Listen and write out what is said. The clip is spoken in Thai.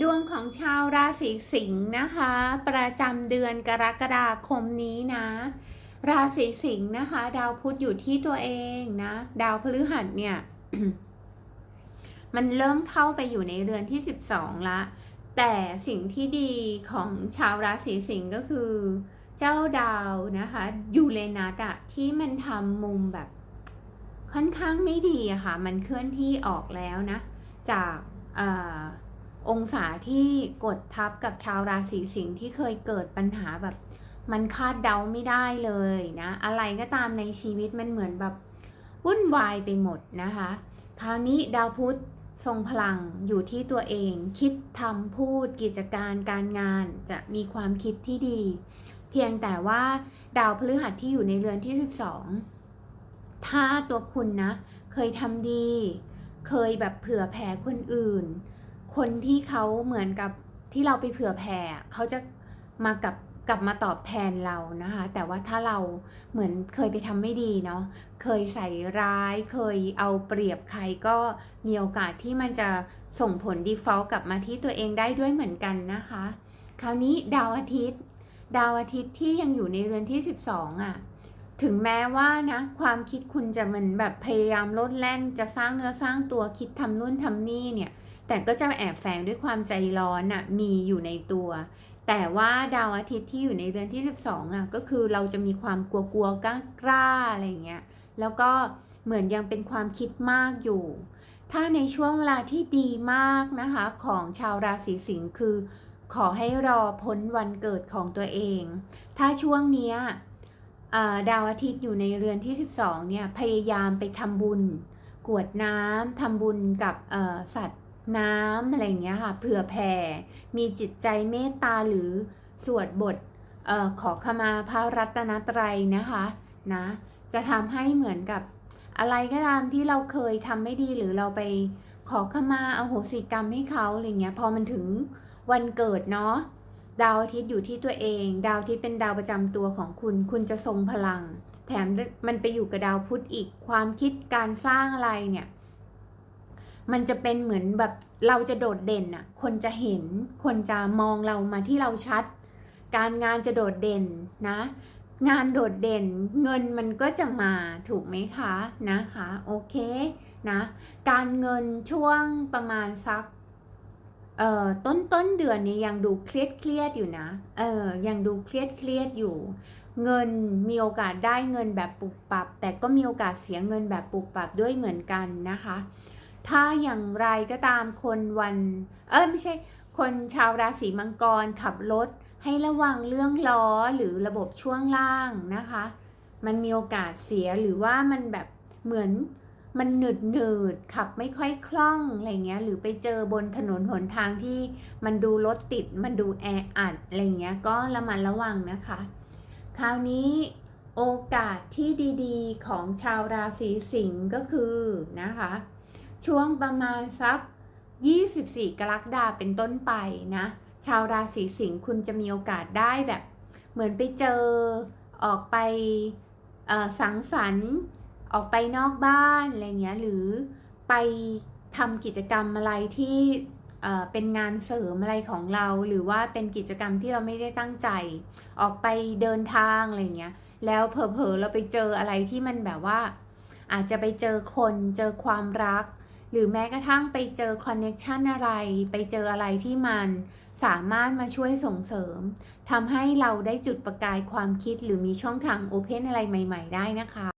ดวงของชาวราศีสิงห์นะคะ ประจำเดือนกรกฎาคมนี้นะ ราศีสิงห์นะคะ ดาวพุธอยู่ที่ตัวเองนะ ดาวพฤหัสเนี่ย มันเริ่มเข้าไปอยู่ในเรือนที่ 12 ละ แต่สิ่งที่ดีของชาวราศีสิงห์ก็คือ เจ้าดาวนะคะยูเรนัสอะที่มันทำมุมแบบ ค่อนข้างไม่ดีอะค่ะ มันเคลื่อนที่ออกแล้วนะ จากเออ องศาที่กดทับกับชาวราศีสิงห์ที่เคยเกิดปัญหาแบบ มันคาดเดาไม่ได้เลยนะ อะไรก็ตามในชีวิตมันเหมือนแบบวุ่นวายไปหมดนะคะ คราวนี้ดาวพุธทรงพลังอยู่ที่ตัวเอง คิดทำพูดกิจการการงานจะมีความคิดที่ดี เพียงแต่ว่าดาวพฤหัสที่อยู่ในเรือนที่ 12 ถ้าตัวคุณนะ เคยทำดี เคยแบบเผื่อแผ่คนอื่น คนที่เขาเหมือนกับที่เราไปเผื่อแผ่เขาจะมากับกลับมาตอบแทนเรานะคะ แต่ว่าถ้าเราเหมือนเคยไปทำไม่ดีเนาะเคยใส่ร้าย เคยเอาเปรียบใครก็มีโอกาสที่มันจะส่งผล default กลับมาที่ตัวเองได้ด้วยเหมือนกันนะคะ คราวนี้ดาวอาทิตย์ ดาวอาทิตย์ที่ยังอยู่ในเรือนที่ 12อะ ถึงแม้ว่านะความคิดคุณจะเหมันแบบพยายามลดแล่นจะสร้างเนื้อสร้างตัวคิดทำนู่นทำนี่เนี่ย แต่ก็จะแอบแฝงด้วยความใจร้อนน่ะมีอยู่ในตัว แต่ว่าดาวอาทิตย์ที่อยู่ในเดือนที่ 12อะก็คือเราจะมีความกลัวกลัวๆกล้ากล้าๆอะไรเงี้ยแล้วก็เหมือนยังเป็นความคิดมากอยู่ ถ้าในช่วงเวลาที่ดีมากนะคะของชาวราศีสิงห์คือ ขอให้รอพ้นวันเกิดของตัวเอง ถ้าช่วงเนี้ย ดาวอาทิตย์อยู่ในเรือนที่ 12เนี่ยพยายามไปทำบุญ กวดน้ำทำบุญกับสัตว์น้ำอะไรอย่างเงี้ยค่ะเผื่อแผ่ มีจิตใจเมตตาหรือสวดบทออขอขมาพระรัตนตรัยนะคะนะจะทำให้เหมือนกับอะไรก็ตามที่เราเคยทำไม่ดีหรือเราไปขอขมาอาโหสิกรรมให้เขาอะไรเงี้ยพอมันถึงวันเกิดเนาะ ดาวอาทิตย์อยู่ที่ตัวเอง ดาวอาทิตย์เป็นดาวประจำตัวของคุณ คุณจะทรงพลัง แถมมันไปอยู่กับดาวพุธอีก ความคิดการสร้างอะไรเนี่ย มันจะเป็นเหมือนแบบเราจะโดดเด่นน่ะคนจะเห็น คนจะมองเรามาที่เราชัด การงานจะโดดเด่นนะ งานโดดเด่น เงินมันก็จะมาถูกไหมคะนะคะ โอเคนะ การเงินช่วงประมาณสัก เอ่อต้นต้นเดือนนี้ยังดูเครียดเครียดอยู่นะ เออยังดูเครียดเครียดอยู่ เงินมีโอกาสได้เงินแบบปุบปับ แต่ก็มีโอกาสเสียเงินแบบปุบปับด้วยเหมือนกันนะคะ ถ้าอย่างไรก็ตามคนวัน เออไม่ใช่ คนชาวราศีมังกรขับรถให้ระวังเรื่องล้อหรือระบบช่วงล่างนะคะ มันมีโอกาสเสียหรือว่ามันแบบเหมือน มันหนืดหนืดขับไม่ค่อยคล่องอะไรเงี้ยหรือไปเจอบนถนนหนทางที่มันดูรถติด มันดูแออัดอะไรเงี้ยก็ระมัดระวังนะคะ คราวนี้โอกาสที่ดีๆ ของชาวราศีสิงห์ก็คือนะคะ ช่วงประมาณสัก 24 กรกฎาเป็นต้นไปนะ ชาวราศีสิงห์คุณจะมีโอกาสได้แบบ เหมือนไปเจอออกไปสังสรรค์ ออกไปนอกบ้านอะไรเงี้ยหรือไปทำกิจกรรมอะไรที่เอ่อเป็นงานเสริมอะไรของเรา หรือว่าเป็นกิจกรรมที่เราไม่ได้ตั้งใจ ออกไปเดินทางอะไรเงี้ยแล้วเผลอๆเราไปเจออะไรที่มันแบบว่า อาจจะไปเจอคนเจอความรัก หรือแม้กระทั่งไปเจอคอนเน็ชันอะไร ไปเจออะไรที่มันสามารถมาช่วยส่งเสริมทำให้เราได้จุดประกายความคิดหรือมีช่องทางโอเพนอะไรใหม่ ๆ ได้นะคะ